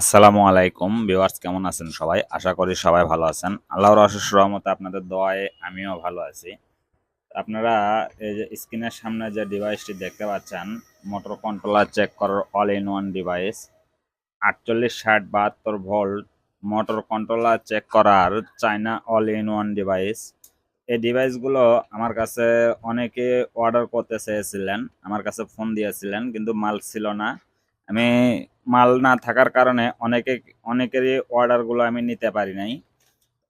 আসসালামু আলাইকুম ভিউয়ার্স, কেমন আছেন সবাই? আশা করি সবাই ভালো আছেন। আল্লাহর অশেষ রহমতে আপনাদের দোয়ায় আমিও ভালো আছি। আপনারা এই যে স্ক্রিনের সামনে যে ডিভাইসটি দেখতে পাচ্ছেন মোটর কন্ট্রোলার চেক করার অল ইন ওয়ান ডিভাইস আটচল্লিশ ষাট বাহাত্তর ভোল্ট মোটর কন্ট্রোলার চেক করার China all in one device এই ডিভাইসগুলো আমার কাছে অনেকে অর্ডার করতে চেয়েছিলেন, আমার কাছে ফোন দিয়েছিলেন, কিন্তু মাল ছিল না। আমি মাল না থাকার কারণে অনেকে, অনেকেরই অর্ডারগুলো আমি নিতে পারি নাই।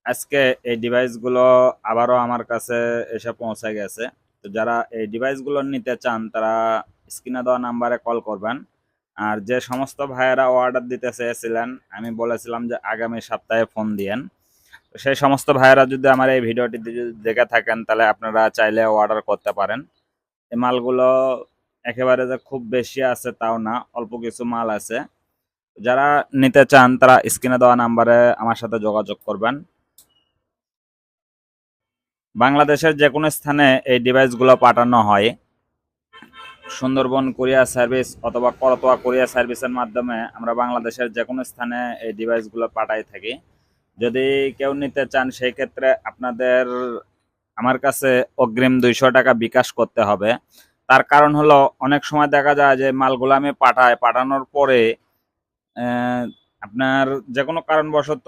আজকে এই ডিভাইসগুলো আবারও আমার কাছে এসে পৌঁছে গেছে। তো যারা এই ডিভাইসগুলো নিতে চান, তারা স্ক্রিনে দেওয়া নাম্বারে কল করবেন। আর যে সমস্ত ভাইয়েরা অর্ডার দিতে চেয়েছিলেন, আমি বলেছিলাম যে আগামী সপ্তাহে ফোন দিয়েন। তো সেই সমস্ত ভাইয়েরা যদি আমার এই ভিডিওটি দেখে থাকেন, তাহলে আপনারা চাইলে অর্ডার করতে পারেন। এই মালগুলো একেবারে যে খুব বেশি আছে তাও না, অল্প কিছু মাল আছে। যারা নিতে চান, তারা স্ক্রিনে দেওয়া নাম্বারে আমার সাথে যোগাযোগ করবেন। বাংলাদেশের যে কোনো স্থানে এই ডিভাইসগুলো পাঠানো হয়। সুন্দরবন কোরিয়া সার্ভিস অথবা করতোয়া কোরিয়া সার্ভিসের মাধ্যমে আমরা বাংলাদেশের যে কোনো স্থানে এই ডিভাইসগুলো পাঠাই থাকি। যদি কেউ নিতে চান, সেই ক্ষেত্রে আপনাদের, আমার কাছে অগ্রিম দুইশো টাকা বিকাশ করতে হবে। তার কারণ হলো অনেক সময় দেখা যায় যে মালগুলো আমি পাঠাই পাঠানোর পরে আপনার যে কোনো কারণবশত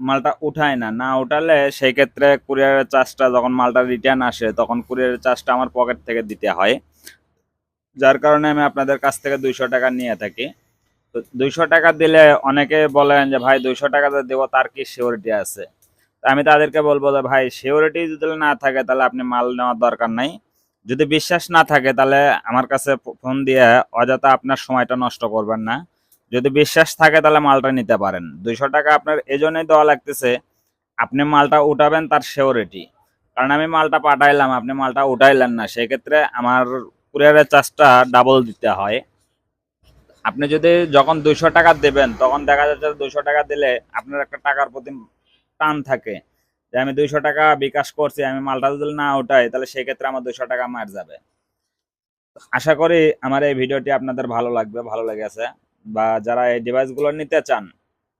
মালটা উঠায় না। না উঠালে সেই ক্ষেত্রে কুরিয়ারের চার্জটা যখন মালটা রিটার্ন আসে, তখন কুরিয়ারের চার্জটা আমার পকেট থেকে দিতে হয়। যার কারণে আমি আপনাদের কাছ থেকে দুইশো টাকা নিয়ে থাকি। তো দুইশো টাকা দিলে অনেকে বলেন যে, ভাই, দুইশো টাকা যে দেবো তার কি সিওরিটি আছে? আমি তাদেরকে বলব যে, ভাই সিওরিটি যদি না থাকে তাহলে আপনি মাল নেওয়ার দরকার নাই। যদি বিশ্বাস না থাকে, তাহলে আমার কাছে ফোন দিয়ে অযথা আপনার সময়টা নষ্ট করবেন না। যদি বিশ্বাস থাকে, তাহলে মালটা নিতে পারেন। দুইশো টাকা আপনার এই জন্যই দেওয়া লাগতেছে, আপনি মালটা উঠাবেন, তার সিওরিটি। কারণ আমি মালটা পাঠাইলাম, আপনি মালটা উঠাইলেন না, সেক্ষেত্রে আমার কুরিয়ারের চার্জটা ডাবল দিতে হয়। আপনি যদি যখন দুইশো টাকা দেবেন, তখন দেখা যাচ্ছে দুইশো টাকা দিলে আপনার একটা টাকার প্রতি টান থাকে। যে আমি দুইশো টাকা বিকাশ করছি, আমি মালটা যদি না উঠাই, তাহলে সেক্ষেত্রে আমার দুইশো টাকা মার যাবে। আশা করি আমার এই ভিডিওটি আপনাদের ভালো লাগবে, ভালো লেগেছে। বা যারা এই ডিভাইসগুলো নিতে চান,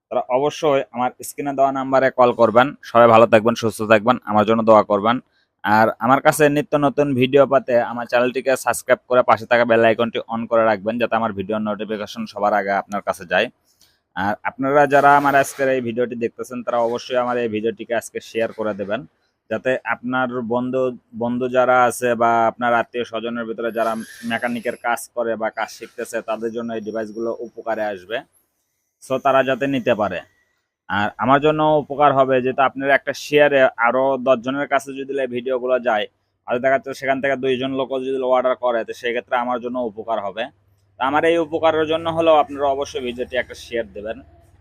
তারা অবশ্যই আমার স্ক্রিনে দেওয়া নাম্বারে কল করবেন। সবাই ভালো থাকবেন, সুস্থ থাকবেন, আমার জন্য দোয়া করবেন। আর আমার কাছে নিত্য নতুন ভিডিও পাতে আমার চ্যানেলটিকে সাবস্ক্রাইব করে পাশে থাকা বেল আইকনটি অন করে রাখবেন, যাতে আমার ভিডিওর নোটিফিকেশন সবার আগে আপনার কাছে যায়। আর আপনারা যারা আমার আজকের এই ভিডিওটি দেখতেছেন, তারা অবশ্যই আমার এই ভিডিওটিকে আজকে শেয়ার করে দেবেন। যাতে আপনার বন্ধু বন্ধু যারা আছে বা আপনার আত্মীয় স্বজনের ভিতরে যারা মেকানিকের কাজ করে বা কাজ শিখতেছে, তাদের জন্য এই ডিভাইসগুলো উপকারে আসবে। সো তারা যাতে নিতে পারে। আর আমার জন্য উপকার হবে যেহেতু আপনার একটা শেয়ারে আরও দশজনের কাছে যদি ভিডিওগুলো যায়, আর দেখা যাচ্ছে সেখান থেকে দুইজন লোক যদি অর্ডার করে, তো সেক্ষেত্রে আমার জন্য উপকার হবে। আমার এই উপকারের জন্য হলেও আপনারা অবশ্যই ভিডিওটি একটা শেয়ার দেবেন।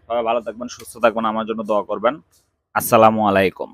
সবাই ভালো থাকবেন, সুস্থ থাকবেন, আমার জন্য দোয়া করবেন। আসসালামু আলাইকুম।